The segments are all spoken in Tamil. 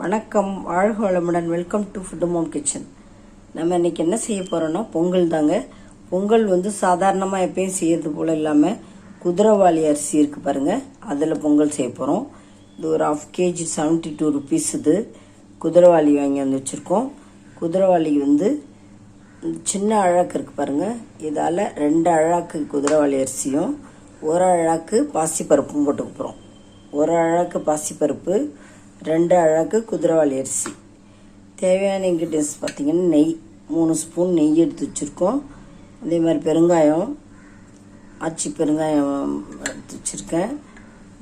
வணக்கம் வாழ்க வளமுடன். Welcome to food mom kitchen நம்ம இன்னைக்கு என்ன செய்ய போகிறோன்னா பொங்கல் தாங்க. பொங்கல் வந்து சாதாரணமாக எப்பயும் செய்யறது போல் இல்லாமல் குதிரைவாளி அரிசி இருக்குது பாருங்கள் அதில் பொங்கல் செய்ய போகிறோம் இது ஒரு half KG seventy two rupees இது. குதிரைவாளி வாங்கி வந்து வச்சுருக்கோம். குதிரைவாளி வந்து சின்ன அழாக்கு இருக்குது பாருங்கள் இதால் ரெண்டு அழாக்கு குதிரைவாளி அரிசியும் ஒரு அழாக்கு பாசிப்பருப்பும் போட்டுக்க போகிறோம் ஒரு அழாக்கு பாசிப்பருப்பு ரெண்டு அழகு குதிரவாளி அரிசி. தேவையான இன்க்ரீடியன்ஸ் பார்த்திங்கன்னா நெய் மூணு ஸ்பூன் நெய் எடுத்து வச்சுருக்கோம். அதே மாதிரி பெருங்காயம் ஆச்சி பெருங்காயம் எடுத்து வச்சுருக்கேன்.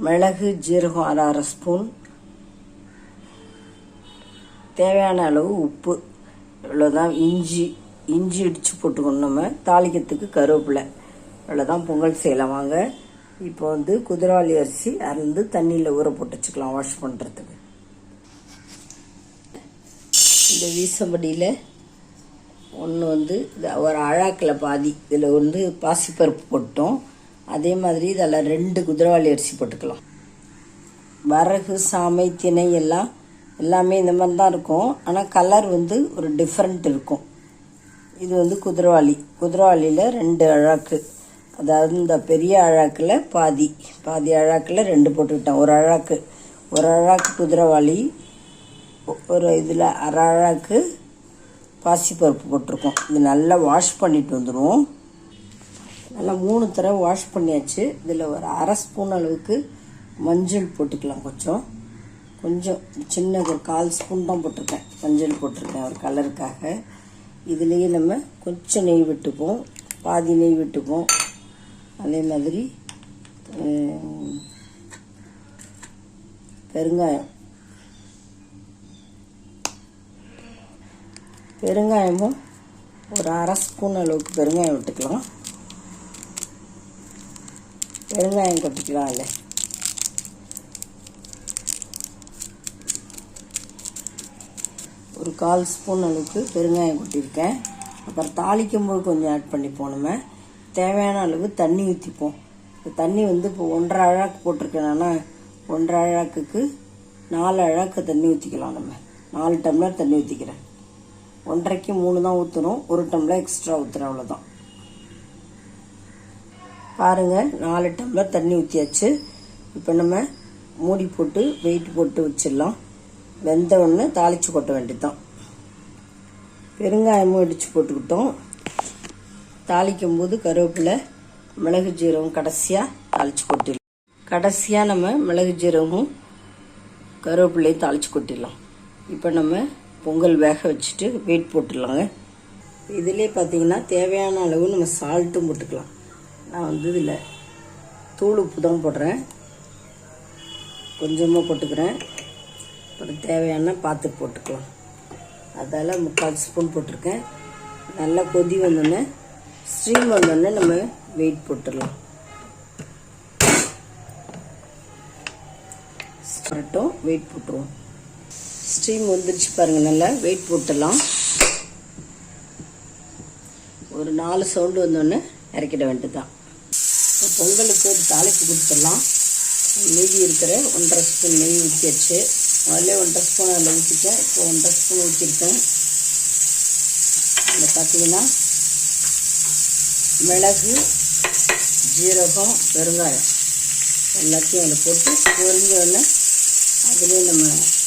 மிளகு ஜீரகம் அரை அரை ஸ்பூன் தேவையான அளவு உப்பு இவ்வளோதான் இஞ்சி இஞ்சி இடித்து போட்டுக்கணும் நம்ம. தாளிக்கிறதுக்கு கருவேப்பிலை. இவ்வளோதான் பொங்கல் செய்யலாம் வாங்க. இப்போ வந்து குதிரவாளி அரிசி அருந்து தண்ணியில் ஊற போட்டு வச்சுக்கலாம் வாஷ் பண்ணுறதுக்கு இந்த வீசம்படியில் ஒன்று வந்து ஒரு அழாக்கில் பாதி. இதில் வந்து பாசிப்பருப்பு போட்டோம். அதே மாதிரி இதில் ரெண்டு குதிரவாளி அரிசி போட்டுக்கலாம். வரகு சாமை திணை எல்லாம் எல்லாமே இந்த மாதிரி தான் இருக்கும். ஆனால் கலர் வந்து ஒரு டிஃப்ரெண்ட் இருக்கும். இது வந்து குதிரவாளி. குதிரவாளியில் ரெண்டு அழாக்கு. அதாவது இந்த பெரிய அழாக்கில் பாதி. பாதி அழாக்கில் ரெண்டு போட்டுக்கிட்டேன். ஒரு அழாக்கு. ஒரு அழாக்கு குதிரவாளி ஒரு இதில் அரை அழகு பாசிப்பருப்பு போட்டிருக்கோம். இது நல்லா வாஷ் பண்ணிட்டு வந்துடுவோம் நல்லா மூணு தடவை வாஷ் பண்ணியாச்சு. இதில் ஒரு அரை ஸ்பூன் அளவுக்கு மஞ்சள் போட்டுக்கலாம் கொஞ்சம். கொஞ்சம் சின்ன ஒரு கால் ஸ்பூன் தான் போட்டிருக்கேன். மஞ்சள் போட்டிருக்கேன் ஒரு கலருக்காக. இதுலேயே நம்ம கொஞ்சம் நெய் விட்டுப்போம் பாதி நெய் விட்டுப்போம் அதே மாதிரி பெருங்காயம். பெருங்காயமும் ஒரு அரை ஸ்பூன் அளவுக்கு பெருங்காயம் விட்டுக்கலாம். பெருங்காயம் கொட்டிக்கலாம் இல்லை ஒரு கால் ஸ்பூன் அளவுக்கு பெருங்காயம் கொட்டியிருக்கேன். அப்புறம் தாளிக்கும் போது கொஞ்சம் ஆட் பண்ணிப்போம் நம்ம தேவையான அளவு தண்ணி ஊற்றிப்போம் இப்போ தண்ணி வந்து இப்போ ஒன்றரை அழாக்கு போட்டிருக்கேன்னா ஒன்றரை அழாக்குக்கு நாலு அழாக்கு தண்ணி ஊற்றிக்கலாம் நம்ம. நாலு டம்ளர் தண்ணி ஊற்றிக்கிறேன் ஒன்றரைக்கு மூணு தான் ஊற்றணும் ஒரு டம்ளர் எக்ஸ்ட்ரா ஊற்றுறேன் அவ்வளோதான் பாருங்க நாலு டம்ளர் தண்ணி ஊற்றியாச்சு இப்போ நம்ம மூடி போட்டு வெயிட் போட்டு வச்சிடலாம். வெந்த ஒன்று தாளித்து கொட்ட வேண்டியதான் பெருங்காயமும் இடித்து போட்டுக்கிட்டோம். தாளிக்கும் போது கருவேப்பிலை மிளகு ஜீரகம் கடைசியாக தாளித்து கொட்டிடலாம். கடைசியாக நம்ம மிளகு ஜீரகமும் கருவேப்பிலையும் தாளித்து கொட்டிடலாம். இப்போ நம்ம பொங்கல் வேக வச்சுட்டு வெயிட் போட்டுடலாங்க. இதிலே பார்த்தீங்கன்னா தேவையான அளவு நம்ம சால்ட்டும் போட்டுக்கலாம். நான் வந்து இதில் தூள் உப்பு தான் போடுறேன். கொஞ்சமாக போட்டுக்கிறேன். அப்புறம் தேவையான பார்த்து போட்டுக்கலாம். அதால் முக்கால் ஸ்பூன் போட்டிருக்கேன். நல்லா கொதி வந்தோடனே ஸ்ட்ரீம் வந்தோடனே நம்ம வெயிட் போட்டுடலாம். ஸ்ப்ரட்டும் வெயிட் போட்டுருவோம். ஸ்ட்ரீம் வந்துருச்சு பாருங்கள் நல்லா. வெயிட் போட்டுடலாம். ஒரு நாலு சவுண்டு வந்தோடனே இறக்கிட வேண்டியது தான் இப்போ பொங்கலுக்கு ஒரு தாளிப்பு கொடுத்துடலாம். மீதி இருக்கிற ஒன்றரை ஸ்பூன் நெய் ஊற்றியாச்சு முதல்ல ஒன்றரை ஸ்பூன் அதில் ஊற்றிட்டேன் இப்போ ஒன்றரை ஸ்பூன் ஊற்றிருக்கேன் அதில் பார்த்தீங்கன்னா மிளகு ஜீரகம் பெருங்காயம். எல்லாத்தையும் அதில் போட்டு பொறிஞ்ச உடனே அதுலேயே நம்ம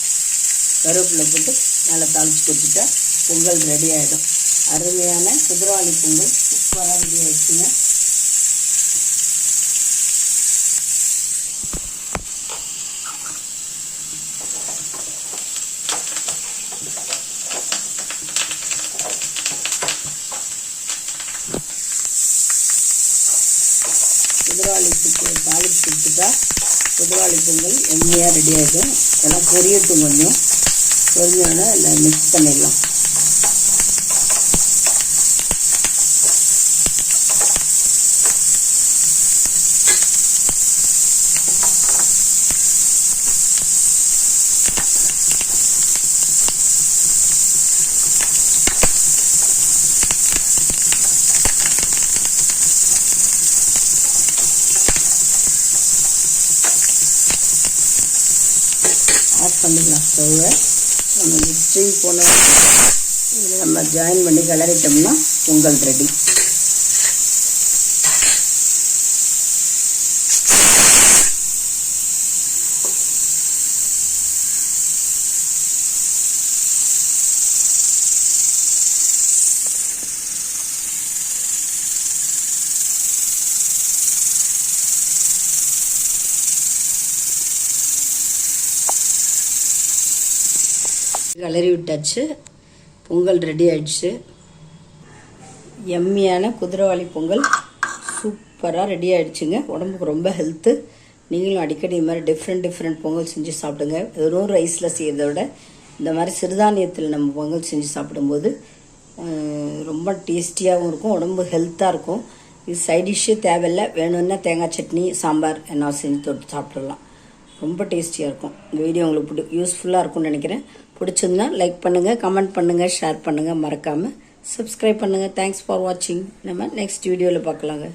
கருவேப்பிலை போட்டு நல்லா தாளிச்சு கொடுத்துட்டா பொங்கல் ரெடி ஆகிடும் அருமையான குதிரவாளி பொங்கல் சூப்பராக ரெடி ஆகிடுச்சுங்க குதிரவாளி சுட்டு தாளிச்சு கொடுத்துட்டா குதிரவாளி பொங்கல் எம்மையாக ரெடி ஆகிடும் எல்லாம் பொரியட்டும் கொஞ்சம். பொரியலை இல்லை மிக்ஸ் பண்ணிடலாம். ஆஃப் பண்ணிடலாம் ஸ்டவ்வை ஸ்ட்ரீம் போன இதில் நம்ம ஜாயின் பண்ணி கிளறிட்டோம்னா பொங்கல் ரெடி கிளறி விட்டாச்சு பொங்கல் ரெடி ஆயிடுச்சு. எம்மியான குதிரைவாளி பொங்கல் சூப்பராக ரெடி ஆயிடுச்சுங்க. உடம்புக்கு ரொம்ப ஹெல்த்து நீங்களும் அடிக்கடி இது மாதிரி டிஃப்ரெண்ட் டிஃப்ரெண்ட் பொங்கல் செஞ்சு சாப்பிடுங்க. வெறும் ரைஸில் செய்கிறத விட இந்த மாதிரி சிறுதானியத்தில் நம்ம பொங்கல் செஞ்சு சாப்பிடும்போது ரொம்ப டேஸ்டியாகவும் இருக்கும் உடம்பு ஹெல்த்தாக இருக்கும். இது சைட் டிஷ்ஷு தேவையில்லை. வேணும்னா தேங்காய் சட்னி சாம்பார் என்ன செஞ்சு தொட்டு சாப்பிடலாம். ரொம்ப டேஸ்டியாக இருக்கும். இந்த வீடியோ உங்களுக்கு பிடி யூஸ்ஃபுல்லாக இருக்கும்னு நினைக்கிறேன். பிடிச்சிருந்தா லைக் பண்ணுங்கள் கமெண்ட் பண்ணுங்கள் ஷேர் பண்ணுங்கள் மறக்காமல் சப்ஸ்கிரைப் பண்ணுங்கள் தேங்க்ஸ் ஃபார் வாட்சிங் நம்ம நெக்ஸ்ட் வீடியோவில் பார்க்கலாங்க.